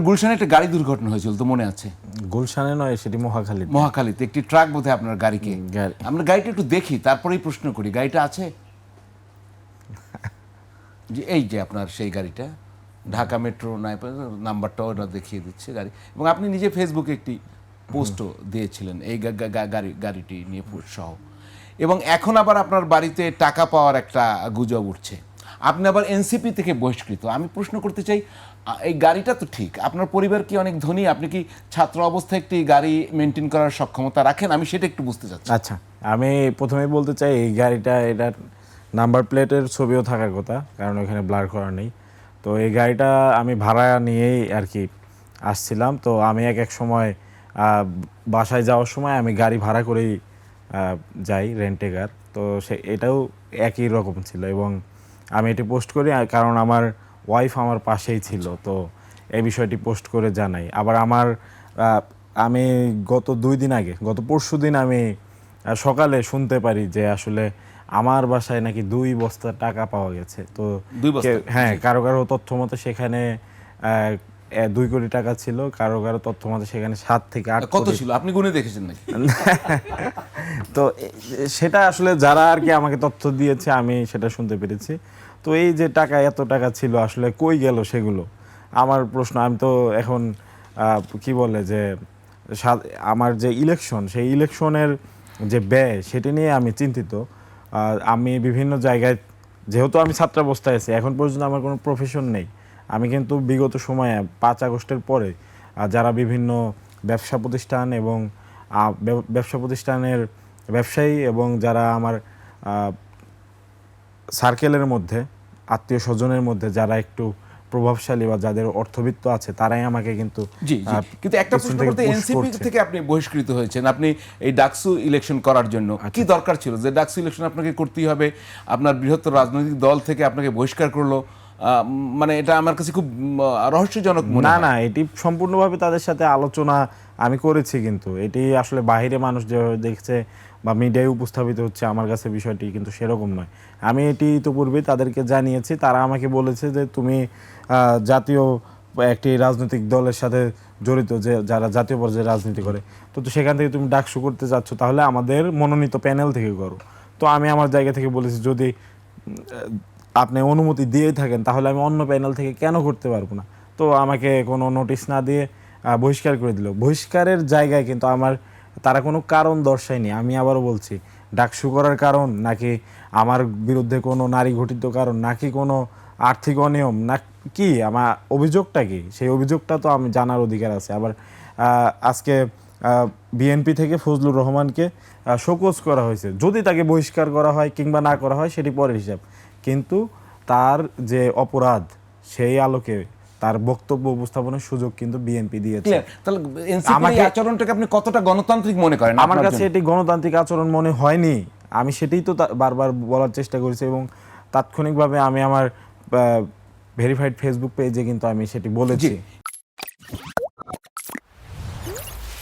গুলশানে একটা গাড়ি দুর্ঘটনা হয়েছিল তো মনে আছে? গুলশানে নয় সেটি মহাখালী মহাখালীতে একটি ট্রাক বোধহয় আপনার গাড়িকে। গাড়ি। আমরা গাড়িটা একটু দেখি তারপরেই প্রশ্ন করি গাড়িটা আছে? যে এই যে আপনার সেই গাড়িটা ঢাকা মেট্রো নাম্বারটাও ওটা দেখিয়ে দিচ্ছে গাড়ি। এবং আপনি নিজে ফেসবুকে একটি পোস্টও দিয়েছিলেন এই গাড়ি গাড়িটি নিয়ে সহ। এবং এখন আবার আপনার বাড়িতে টাকা পাওয়ার একটা গুজব উঠছে। আপনি আবার এনসিপি থেকে বহিষ্কৃত। আমি প্রশ্ন করতে চাই এই গাড়িটা তো ঠিক, আপনার পরিবার কি অনেক ধনী? আপনি কি ছাত্র অবস্থায় একটি গাড়ি মেনটেন করার সক্ষমতা রাখেন? আমি সেটা একটু বুঝতে চাচ্ছি। আচ্ছা আমি প্রথমেই বলতে চাই, এই গাড়িটা, এটার নাম্বার প্লেটের ছবিও থাকার কথা, কারণ এখানে ব্লার করা নেই। তো এই গাড়িটা আমি ভাড়া নিয়েই আর কি আসছিলাম। তো আমি এক এক সময় বাসায় যাওয়ার সময় আমি গাড়ি ভাড়া করেই যাই রেন্টে কার তো সে, এটাও একই রকম ছিল এবং আমি এটি পোস্ট করি কারণ আমার ওয়াইফ আমার পাশেই ছিল তো এই বিষয়টি পোস্ট করে জানাই। আবার আমার আমি গত দুই দিন আগে গত পরশু দিন আমি সকালে শুনতে পারি যে আসলে আমার বাসায় নাকি দুই বস্তা টাকা পাওয়া গেছে। তো? হ্যাঁ কারও কারও তথ্য মতে সেখানে দুই কোটি টাকা ছিল কারও কারও তথ্য মতে সেখানে সাত থেকে আট কত ছিল? আপনি গুনে দেখেছেন নাকি? তো সেটা আসলে যারা আর কি আমাকে তথ্য দিয়েছে, আমি সেটা শুনতে পেরেছি। তো এই যে টাকা, এত টাকা ছিল, আসলে কই গেল সেগুলো? আমার প্রশ্ন, আমি তো এখন কি বলে যে আমার যে ইলেকশন সেই ইলেকশনের যে ব্যয়, সেটি নিয়ে আমি চিন্তিত। আমি বিভিন্ন জায়গায়, যেহেতু আমি ছাত্রাবস্থায় আছি, এখন পর্যন্ত আমার কোনো প্রফেশন নেই। আমি কিন্তু বিগত সময়ে, পাঁচ আগস্টের পরে যারা বিভিন্ন ব্যবসা প্রতিষ্ঠান এবং ব্যবসা প্রতিষ্ঠানের ব্যবসায়ী এবং যারা আমার সার্কেলের মধ্যে আত্মীয় স্বজনের মধ্যে যারা একটু প্রভাবশালী বা যাদের অর্থবিত্ত আছে তারাই আমাকে কিন্তু জি কিন্তু একটা প্রশ্ন করতে এনসিপি থেকে আপনি বহিষ্কৃত হয়েছেন। আপনি এই ডাকসু ইলেকশন করার জন্য আচ্ছা। কি দরকার ছিল? যে ডাকসু ইলেকশন আপনাকে করতেই হবে আপনার বৃহত্তর রাজনৈতিক দল থেকে আপনাকে বহিষ্কার করল মানে এটা আমার কাছে খুব রহস্যজনক না না এটি সম্পূর্ণভাবে তাদের সাথে আলোচনা আমি করেছি কিন্তু। এটি আসলে বাইরে মানুষ যেভাবে দেখছে বা মিডিয়ায় উপস্থাপিত হচ্ছে আমার কাছে বিষয়টি কিন্তু সেরকম নয়। আমি এটি তো পূর্বেই তাদেরকে জানিয়েছি তারা আমাকে বলেছে যে তুমি জাতীয় একটি রাজনৈতিক দলের সাথে জড়িত যে যারা জাতীয় পর্যায়ে রাজনীতি করে। তো তো সেখান থেকে তুমি ডাকসু করতে যাচ্ছ তাহলে আমাদের মনোনীত প্যানেল থেকে করো। তো আমি আমার জায়গা থেকে বলেছি যদি আপনি অনুমতি দিয়েই থাকেন, তাহলে আমি অন্য প্যানেল থেকে কেন করতে পারব না? তো আমাকে কোনো নোটিশ না দিয়ে বহিষ্কার করে দিল। বহিষ্কারের জায়গায় কিন্তু আমার, তারা কোনো কারণ দর্শায়নি। আমি আবারও বলছি, ডাকসু করার কারণ, নাকি আমার বিরুদ্ধে কোনো নারী ঘটিত কারণ, নাকি কোনো আর্থিক অনিয়ম, না কি, আমার অভিযোগটা কি? সেই অভিযোগটা তো আমি জানার অধিকার আছে। আবার আজকে বিএনপি থেকে ফজলুর রহমানকে শোকজ করা হয়েছে। যদি তাকে বহিষ্কার করা হয় কিংবা না করা হয়, সেটি পরের হিসাব। কিন্তু তার যে অপরাধ সেই আলোকে তার বক্তব্য উপস্থাপনের সুযোগ কিন্তু বিএনপি দিয়েছে। তাহলে এনসিপি আচরণটাকে আপনি কতটা গণতান্ত্রিক মনে করেন আমার কাছে এটি গণতান্ত্রিক আচরণ মনে হয়নি। আমি সেটাই তো বারবার বলার চেষ্টা করেছি এবং তাৎক্ষণিকভাবে আমি আমার ভেরিফাইড ফেসবুক পেজে কিন্তু আমি সেটি বলেছি।